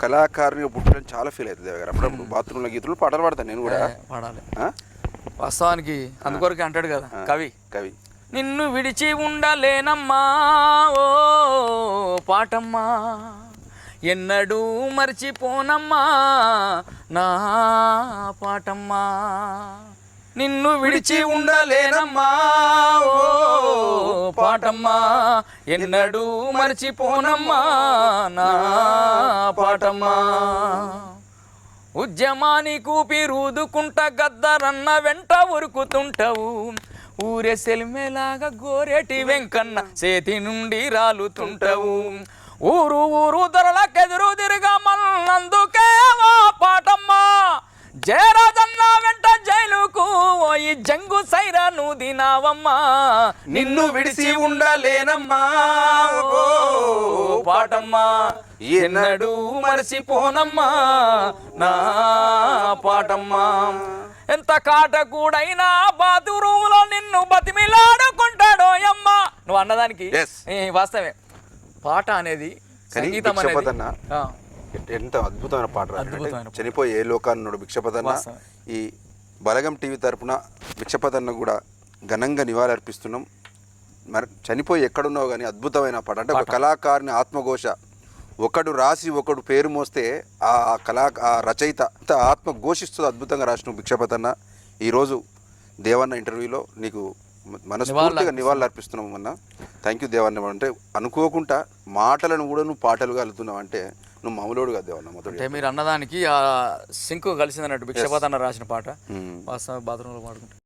కళాకారునిగా పుట్టడం చాలా ఫీల్ అవుతుంది దేవగారు. అప్పుడప్పుడు బాత్రూంలో గీతులు పాటలు పాడతాను నేను కూడా. పాడాలి? వాస్తవానికి అందుకొరకే అంటాడు కదా. కవి. కవి. నిన్ను విడిచి ఉండలేనమ్మా ఓ పాటమ్మా ఎన్నడూ మర్చిపోనమ్మా నా పాటమ్మా. నిన్ను విడిచి ఉండలేనమ్మా ఓ పాటమ్మా ఎన్నడూ మర్చిపోనమ్మా నా పాటమ్మా ఉద్యమాని కూపి రూదుకుంట గద్దరన్న వెంట ఉరుకుతుంటావు. ఊరే సెలిమేలాగా గోరేటి వెంకన్న చేతి నుండి రాలుతుంటావు. ఊరు ఊరు ధరలకెదురు తిరగా మన్నందుకే వా పాటమ్మా. జయరాజన్న వెంట జైలుకు పోయి జంగు సైరా నువ్వు దినావమ్మా. నిన్ను విడిసి ఉండలేనమ్మా. ఓ పాటమ్మా ఎన్నడూ మరచిపోనమ్మా నా పాటమ్మా. ఎంత కాటకూడైనా బాత్రూంలో నిన్ను బతిమిలాడుకుంటాడో అమ్మా. నువ్వు అన్నదానికి వాస్తవే పాట అనేది సంగీతం అనేది. ఎంత అద్భుతమైన పాట చనిపోయి ఏ లోకాన్నుడు భిక్షపదన్న. ఈ బలగం టీవీ తరపున భిక్షపదన్న కూడా ఘనంగా నివాళి అర్పిస్తున్నాం మరి చనిపోయి ఎక్కడున్నావు కానీ అద్భుతమైన పాట. అంటే ఒక కళాకారుని ఆత్మఘోష. ఒకడు రాసి ఒకడు పేరు మోస్తే ఆ కళా ఆ రచయిత అంత ఆత్మ ఘోషిస్తుంది అద్భుతంగా రాసిన భిక్షపదన్న ఈరోజు దేవన్న ఇంటర్వ్యూలో నీకు మనస్ఫూర్తిగా నివాళులు అర్పిస్తున్నాం అన్న. థ్యాంక్ యూ దేవన్న అంటే అనుకోకుండా మాటలను కూడా నువ్వు పాటలుగా వెళ్తున్నావు అంటే నువ్వు మామూలుడు కదా దేవన్న మొదటి మీరు అన్నదానికి ఆ సింకు కలిసింది అన్నట్టు భిక్షపతన్న రాసిన పాట. మ్మ్. వాస్తవ బాత్రూంలో పాడుకుంటే